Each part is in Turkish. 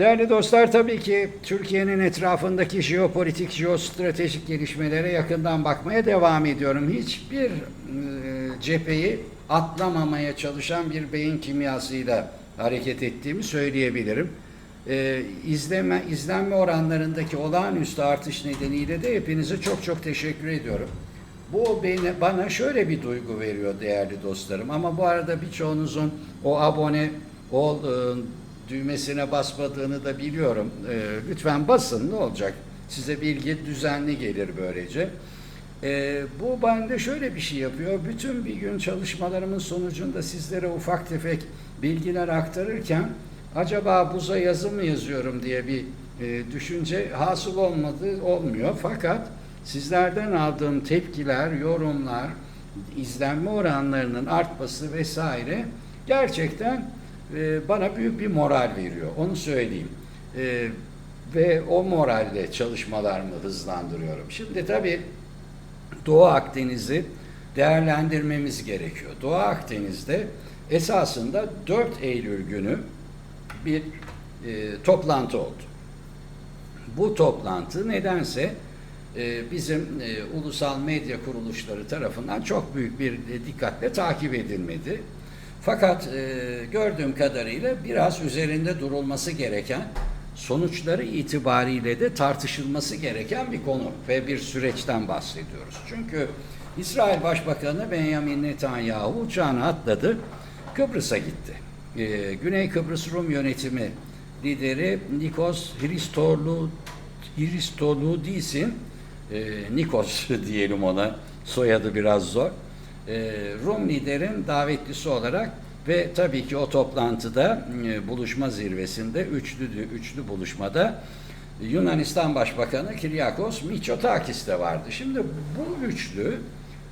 Değerli dostlar tabii ki Türkiye'nin etrafındaki jeopolitik, jeostratejik gelişmelere yakından bakmaya devam ediyorum. Hiçbir e, cepheyi atlamamaya çalışan bir beyin kimyasıyla hareket ettiğimi söyleyebilirim. E, izleme, izlenme oranlarındaki olağanüstü artış nedeniyle de hepinize çok çok teşekkür ediyorum. Bu beni, bana şöyle bir duygu veriyor değerli dostlarım. Ama bu arada birçoğunuzun o abone ol düğmesine basmadığını da biliyorum. E, lütfen basın ne olacak? Size bilgi düzenli gelir böylece. E, bu bende şöyle bir şey yapıyor. Bütün bir gün çalışmalarımın sonucunda sizlere ufak tefek bilgiler aktarırken acaba buza yazı mı yazıyorum diye bir e, düşünce hasıl olmadı olmuyor. Fakat sizlerden aldığım tepkiler, yorumlar, izlenme oranlarının artması vesaire gerçekten e, bana büyük bir moral veriyor. Onu söyleyeyim. E, ve o moralle çalışmalarımı hızlandırıyorum. Şimdi tabii Doğu Akdeniz'i değerlendirmemiz gerekiyor. Doğu Akdeniz'de esasında 4 Eylül günü bir e, toplantı oldu. Bu toplantı nedense e, bizim e, ulusal medya kuruluşları tarafından çok büyük bir e, dikkatle takip edilmedi. Fakat e, gördüğüm kadarıyla biraz üzerinde durulması gereken, sonuçları itibariyle de tartışılması gereken bir konu ve bir süreçten bahsediyoruz. Çünkü İsrail Başbakanı Benjamin Netanyahu uçağına atladı, Kıbrıs'a gitti. E, Güney Kıbrıs Rum yönetimi lideri Nikos Hristoğlu Hristoğlu'dis'in e, Nikos diyelim ona soyadı biraz zor. E, Rum liderin davetlisi olarak ve tabii ki o toplantıda e, buluşma zirvesinde üçlü üçlü buluşmada Yunanistan Başbakanı Kyriakos Mitsotakis de vardı. Şimdi bu üçlü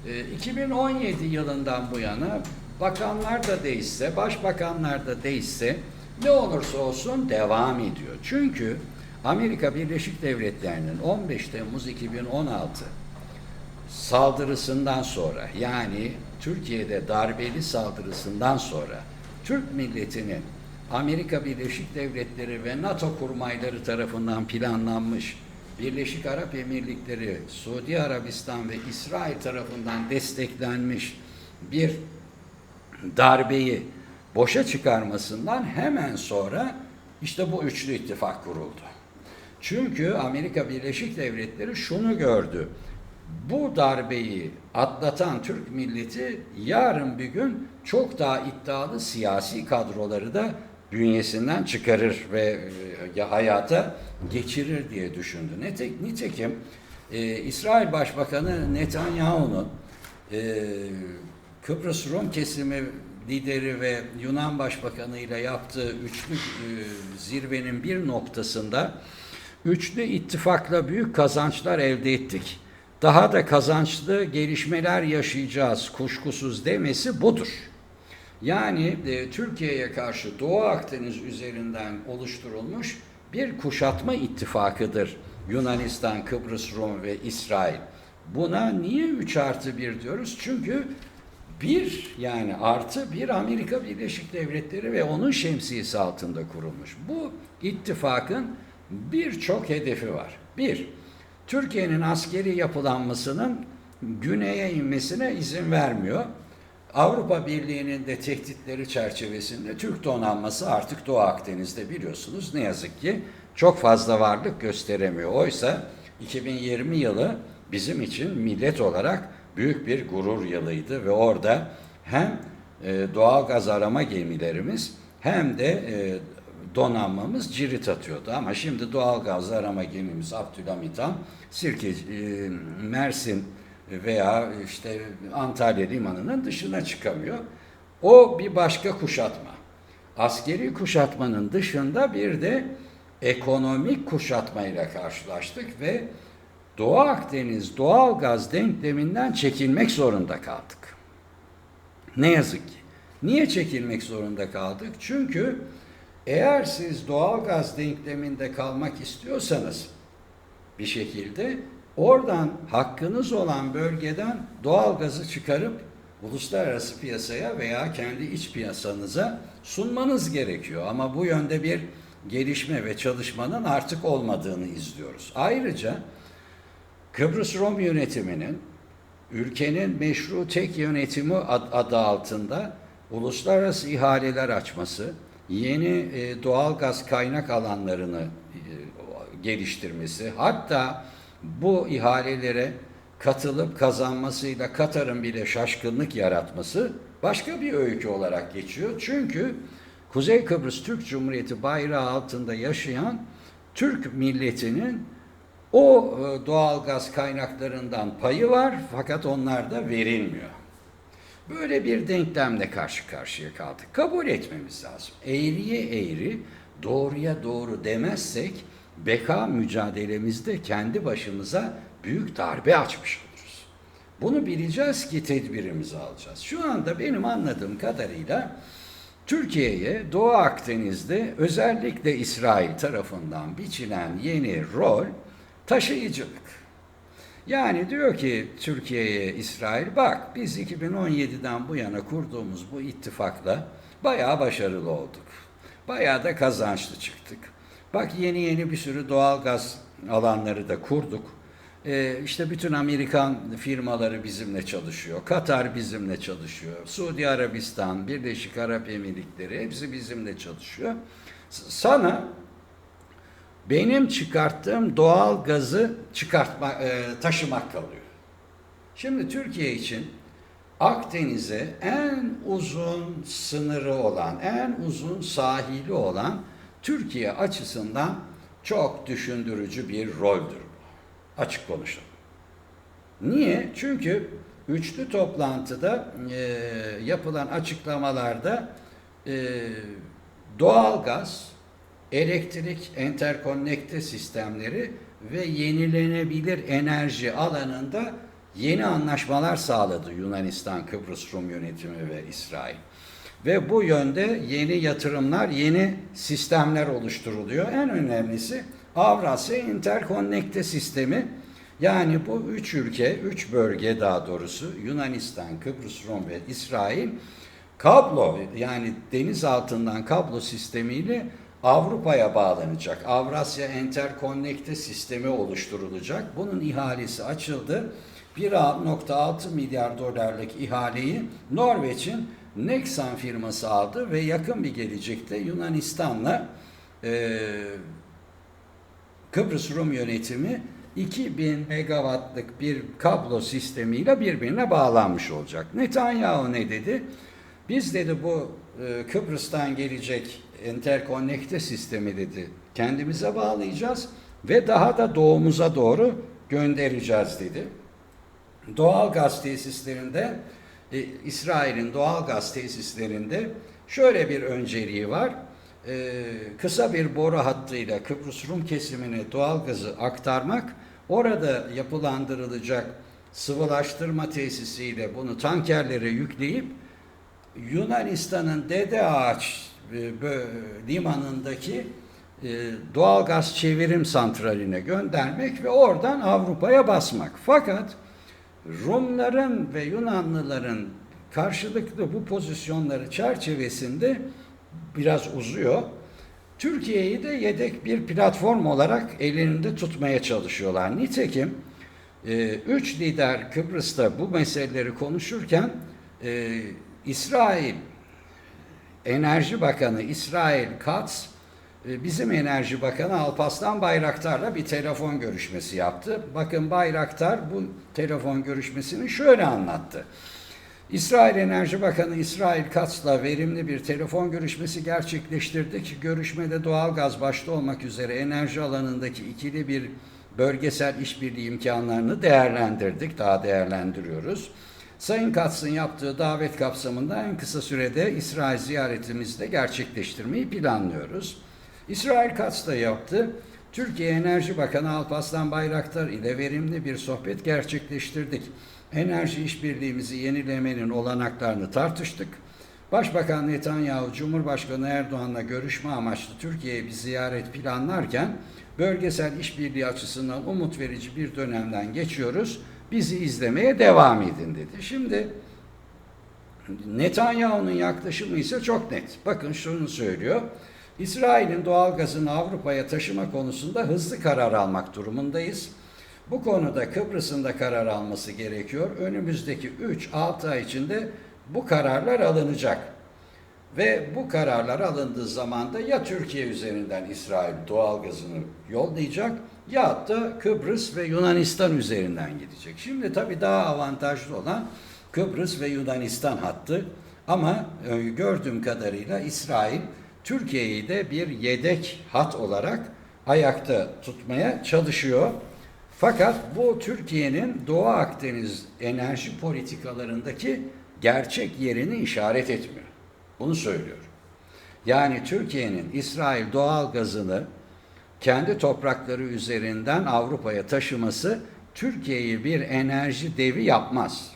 e, 2017 yılından bu yana bakanlar da değişse, başbakanlar da değişse ne olursa olsun devam ediyor. Çünkü Amerika Birleşik Devletleri'nin 15 Temmuz 2016 saldırısından sonra yani Türkiye'de darbeli saldırısından sonra Türk milletinin Amerika Birleşik Devletleri ve NATO kurmayları tarafından planlanmış Birleşik Arap Emirlikleri, Suudi Arabistan ve İsrail tarafından desteklenmiş bir darbeyi boşa çıkarmasından hemen sonra işte bu üçlü ittifak kuruldu. Çünkü Amerika Birleşik Devletleri şunu gördü. Bu darbeyi atlatan Türk milleti yarın bir gün çok daha iddialı siyasi kadroları da bünyesinden çıkarır ve e, hayata geçirir diye düşündü. Nitekim e, İsrail Başbakanı Netanyahu'nun e, Kıbrıs Rum kesimi lideri ve Yunan Başbakanı ile yaptığı üçlü e, zirvenin bir noktasında üçlü ittifakla büyük kazançlar elde ettik. Daha da kazançlı gelişmeler yaşayacağız kuşkusuz demesi budur. Yani e, Türkiye'ye karşı Doğu Akdeniz üzerinden oluşturulmuş bir kuşatma ittifakıdır Yunanistan, Kıbrıs Rum ve İsrail. Buna niye 3 artı 1 diyoruz? Çünkü bir yani artı bir Amerika Birleşik Devletleri ve onun şemsiyesi altında kurulmuş. Bu ittifakın birçok hedefi var. Bir, Türkiye'nin askeri yapılanmasının güneye inmesine izin vermiyor. Avrupa Birliği'nin de tehditleri çerçevesinde Türk donanması artık Doğu Akdeniz'de biliyorsunuz ne yazık ki çok fazla varlık gösteremiyor. Oysa 2020 yılı bizim için millet olarak büyük bir gurur yılıydı ve orada hem e, doğal gaz arama gemilerimiz hem de e, donanmamız cirit atıyordu. Ama şimdi doğal gaz arama gemimiz Abdülhamit Han, Sirke, e, Mersin veya işte Antalya limanının dışına çıkamıyor. O bir başka kuşatma. Askeri kuşatmanın dışında bir de ekonomik kuşatmayla karşılaştık ve Doğu Akdeniz doğal gaz denkleminden çekilmek zorunda kaldık. Ne yazık ki. Niye çekilmek zorunda kaldık? Çünkü eğer siz doğal gaz denkleminde kalmak istiyorsanız bir şekilde oradan hakkınız olan bölgeden doğal gazı çıkarıp uluslararası piyasaya veya kendi iç piyasanıza sunmanız gerekiyor. Ama bu yönde bir gelişme ve çalışmanın artık olmadığını izliyoruz. Ayrıca Kıbrıs Rum yönetiminin ülkenin meşru tek yönetimi ad- adı altında uluslararası ihaleler açması, yeni e, doğal gaz kaynak alanlarını e, geliştirmesi, hatta bu ihalelere katılıp kazanmasıyla Katar'ın bile şaşkınlık yaratması başka bir öykü olarak geçiyor. Çünkü Kuzey Kıbrıs Türk Cumhuriyeti bayrağı altında yaşayan Türk milletinin o e, doğal gaz kaynaklarından payı var fakat onlar da verilmiyor. Böyle bir denklemle karşı karşıya kaldık. Kabul etmemiz lazım. Eğriye eğri, doğruya doğru demezsek beka mücadelemizde kendi başımıza büyük darbe açmış oluruz. Bunu bileceğiz ki tedbirimizi alacağız. Şu anda benim anladığım kadarıyla Türkiye'ye Doğu Akdeniz'de özellikle İsrail tarafından biçilen yeni rol taşıyıcılık. Yani diyor ki Türkiye'ye İsrail bak biz 2017'den bu yana kurduğumuz bu ittifakla bayağı başarılı olduk. Bayağı da kazançlı çıktık. Bak yeni yeni bir sürü doğal gaz alanları da kurduk. Ee, işte bütün Amerikan firmaları bizimle çalışıyor. Katar bizimle çalışıyor. Suudi Arabistan, Birleşik Arap Emirlikleri hepsi bizimle çalışıyor. Sana benim çıkarttığım doğal gazı çıkartma, e, taşımak kalıyor. Şimdi Türkiye için Akdeniz'e en uzun sınırı olan, en uzun sahili olan Türkiye açısından çok düşündürücü bir roldür. Açık konuşalım. Niye? Çünkü üçlü toplantıda e, yapılan açıklamalarda e, doğalgaz, elektrik enterkonnekte sistemleri ve yenilenebilir enerji alanında yeni anlaşmalar sağladı Yunanistan, Kıbrıs Rum yönetimi ve İsrail. Ve bu yönde yeni yatırımlar, yeni sistemler oluşturuluyor. En önemlisi Avrasya Interkonnekte sistemi. Yani bu üç ülke, üç bölge daha doğrusu Yunanistan, Kıbrıs Rum ve İsrail kablo yani deniz altından kablo sistemiyle Avrupa'ya bağlanacak. Avrasya Enterkonnekte sistemi oluşturulacak. Bunun ihalesi açıldı. 1.6 milyar dolarlık ihaleyi Norveç'in Nexan firması aldı ve yakın bir gelecekte Yunanistan'la e, Kıbrıs Rum yönetimi 2000 megawattlık bir kablo sistemiyle birbirine bağlanmış olacak. Netanyahu ne dedi? Biz dedi bu e, Kıbrıs'tan gelecek enterkonnekte sistemi dedi. Kendimize bağlayacağız ve daha da doğumuza doğru göndereceğiz dedi. Doğal gaz tesislerinde e, İsrail'in doğal gaz tesislerinde şöyle bir önceliği var. E, kısa bir boru hattıyla Kıbrıs Rum kesimine doğal gazı aktarmak, orada yapılandırılacak sıvılaştırma tesisiyle bunu tankerlere yükleyip Yunanistan'ın Dede Ağaç limanındaki e, doğal gaz çevirim santraline göndermek ve oradan Avrupa'ya basmak. Fakat Rumların ve Yunanlıların karşılıklı bu pozisyonları çerçevesinde biraz uzuyor. Türkiye'yi de yedek bir platform olarak elinde tutmaya çalışıyorlar. Nitekim e, üç lider Kıbrıs'ta bu meseleleri konuşurken e, İsrail Enerji Bakanı İsrail Katz e, bizim Enerji Bakanı Alpaslan Bayraktar'la bir telefon görüşmesi yaptı. Bakın Bayraktar bu telefon görüşmesini şöyle anlattı. İsrail Enerji Bakanı İsrail Katz'la verimli bir telefon görüşmesi gerçekleştirdik. Görüşmede doğalgaz başta olmak üzere enerji alanındaki ikili bir bölgesel işbirliği imkanlarını değerlendirdik, daha değerlendiriyoruz. Sayın Katz'ın yaptığı davet kapsamında en kısa sürede İsrail ziyaretimizi de gerçekleştirmeyi planlıyoruz. İsrail Katz da yaptı. Türkiye Enerji Bakanı Alparslan Bayraktar ile verimli bir sohbet gerçekleştirdik. Enerji işbirliğimizi yenilemenin olanaklarını tartıştık. Başbakan Netanyahu, Cumhurbaşkanı Erdoğan'la görüşme amaçlı Türkiye'ye bir ziyaret planlarken bölgesel işbirliği açısından umut verici bir dönemden geçiyoruz. Bizi izlemeye devam edin dedi. Şimdi Netanyahu'nun yaklaşımı ise çok net. Bakın şunu söylüyor. İsrail'in doğal gazını Avrupa'ya taşıma konusunda hızlı karar almak durumundayız. Bu konuda Kıbrıs'ın da karar alması gerekiyor. Önümüzdeki 3-6 ay içinde bu kararlar alınacak. Ve bu kararlar alındığı zaman da ya Türkiye üzerinden İsrail doğal gazını yollayacak ya da Kıbrıs ve Yunanistan üzerinden gidecek. Şimdi tabii daha avantajlı olan Kıbrıs ve Yunanistan hattı ama e, gördüğüm kadarıyla İsrail Türkiye'yi de bir yedek hat olarak ayakta tutmaya çalışıyor. Fakat bu Türkiye'nin Doğu Akdeniz enerji politikalarındaki gerçek yerini işaret etmiyor. Bunu söylüyorum. Yani Türkiye'nin İsrail doğal gazını kendi toprakları üzerinden Avrupa'ya taşıması Türkiye'yi bir enerji devi yapmaz.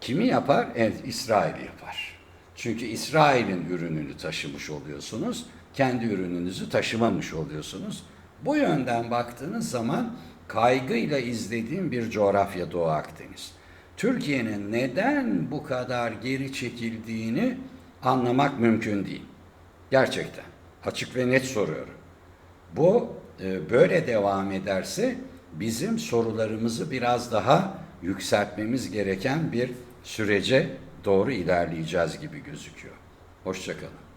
Kimi yapar? Evet, İsrail yapar. Çünkü İsrail'in ürününü taşımış oluyorsunuz, kendi ürününüzü taşımamış oluyorsunuz. Bu yönden baktığınız zaman kaygıyla izlediğim bir coğrafya Doğu Akdeniz. Türkiye'nin neden bu kadar geri çekildiğini anlamak mümkün değil. Gerçekten. Açık ve net soruyorum. Bu e, böyle devam ederse bizim sorularımızı biraz daha yükseltmemiz gereken bir sürece doğru ilerleyeceğiz gibi gözüküyor. Hoşçakalın.